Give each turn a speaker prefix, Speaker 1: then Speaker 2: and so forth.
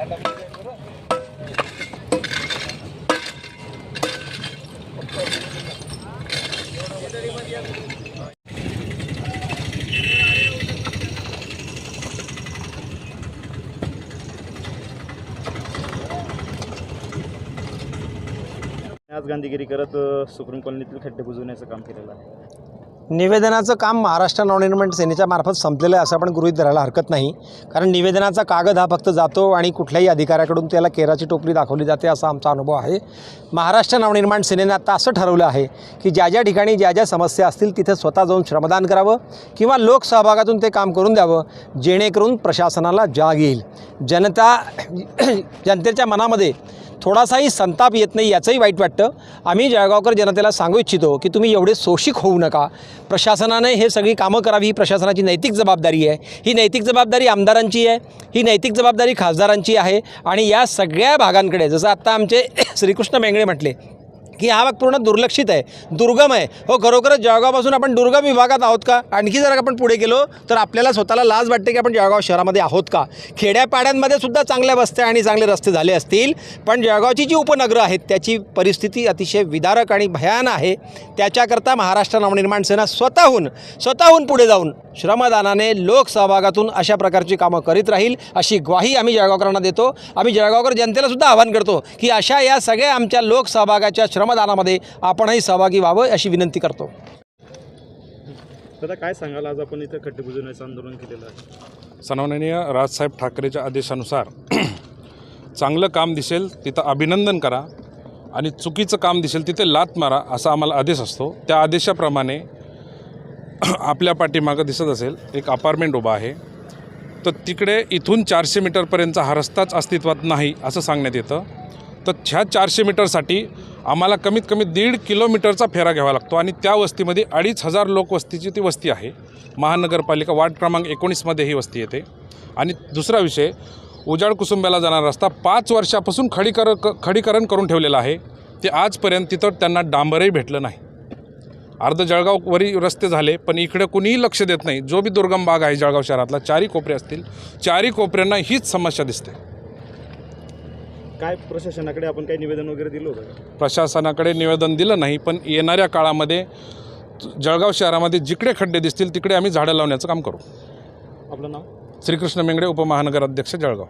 Speaker 1: आज गांधीगिरी करत सुप्रीम कॉलनीतील खड्डे बुजवण्याचं काम केलेलं आहे.
Speaker 2: निवेदनाचं काम महाराष्ट्र नवनिर्माण सेनेच्या मार्फत संपलेलं आहे असं आपण गृहीत धरायला हरकत नाही. कारण निवेदनाचा कागद हा फक्त जातो आणि कुठल्याही अधिकाऱ्याकडून त्याला केराची टोपली दाखवली जाते असा आमचा अनुभव आहे. महाराष्ट्र नवनिर्माण सेनेनं आता असं ठरवलं आहे की ज्या ज्या ठिकाणी ज्या ज्या समस्या असतील तिथे स्वतः जाऊन श्रमदान करावं किंवा लोकसहभागातून ते काम करून द्यावं जेणेकरून प्रशासनाला जाग येईल. जनता जनतेच्या मनामध्ये थोडासाही संताप येत नाही याचंही वाईट वाटतं. आम्ही जळगावकर जनतेला सांगू इच्छितो की तुम्ही एवढे शोषिक होऊ नका. प्रशासनाने हे सगळी कामं करावी ही प्रशासनाची नैतिक जबाबदारी आहे. ही नैतिक जबाबदारी आमदारांची आहे ही नैतिक जबाबदारी खासदारांची आहे आणि या सगळ्या भागांकडे जसं आत्ता आमचे श्रीकृष्ण मेंगळे म्हटले की हा भाग पूर्ण दुर्लक्षित आहे दुर्गम आहे. हो खरोखरच जळगावपासून आपण दुर्गम विभागात आहोत का? आणखी जर आपण पुढे गेलो तर आपल्याला स्वतःला लाज वाटते की आपण जळगाव शहरामध्ये आहोत का? खेड्यापाड्यांमध्ये सुद्धा चांगल्या वस्त्या आणि चांगले रस्ते झाले असतील पण जळगावची जी उपनगरं आहेत त्याची परिस्थिती अतिशय विदारक आणि भयान आहे. त्याच्याकरता महाराष्ट्र नवनिर्माण सेना स्वतःहून स्वतःहून पुढे जाऊन श्रमदानाने लोकसहभागातून अशा प्रकारची कामं करीत राहील अशी ग्वाही आम्ही जळगावकरांना देतो. आम्ही जळगावकर जनतेला सुद्धा आवाहन करतो की अशा या सगळ्या आमच्या लोकसहभागाच्या श्रम श्रमदानामध्ये आपणही सहभागी व्हावं अशी विनंती करतो.
Speaker 1: दादा काय सांगाल? आज आपण इथं खड्डे बुजवण्याचं आंदोलन केलेलं आहे.
Speaker 3: सन्माननीय राजसाहेब ठाकरेच्या आदेशानुसार चांगलं काम दिसेल तिथं अभिनंदन करा आणि चुकीचं काम दिसेल तिथे लात मारा असा आम्हाला आदेश असतो. त्या आदेशाप्रमाणे आपल्या पाठीमागं दिसत असेल एक अपार्टमेंट उभा आहे. तर तिकडे इथून चारशे मीटरपर्यंतचा हा रस्ताच अस्तित्वात नाही असं सांगण्यात येतं. तर ह्या चारशे मीटरसाठी आम्हाला कमीत कमी दीड किलोमीटरचा फेरा घ्यावा लागतो. आणि त्या वस्तीमध्ये अडीच हजार लोकवस्तीची ती वस्ती आहे. महानगरपालिका वार्ड क्रमांक एकोणीसमध्ये ही वस्ती येते. आणि दुसरा विषय उजाड कुसुंब्याला जाणारा रस्ता पाच वर्षापासून खडीकर क खडीकरण करून ठेवलेलं आहे. ते आजपर्यंत तिथं त्यांना डांबरही भेटलं नाही. अर्ध जळगाववरी रस्ते झाले पण इकडे कुणीही लक्ष देत नाही. जो बी दुर्गम भाग आहे जळगाव शहरातला चारी कोपरे असतील. चारी कोपऱ्यांना हीच समस्या दिसते.
Speaker 1: काय प्रशासनाकडे आपण काही निवेदन वगैरे दिलं होतं?
Speaker 3: प्रशासनाकडे निवेदन दिलं नाही पण येणाऱ्या काळामध्ये जळगाव शहरामध्ये जिकडे खड्डे दिसतील तिकडे आम्ही झाडं लावण्याचं काम करू.
Speaker 1: आपलं नाव?
Speaker 3: श्रीकृष्ण मेंगडे उपमहानगराध्यक्ष जळगाव.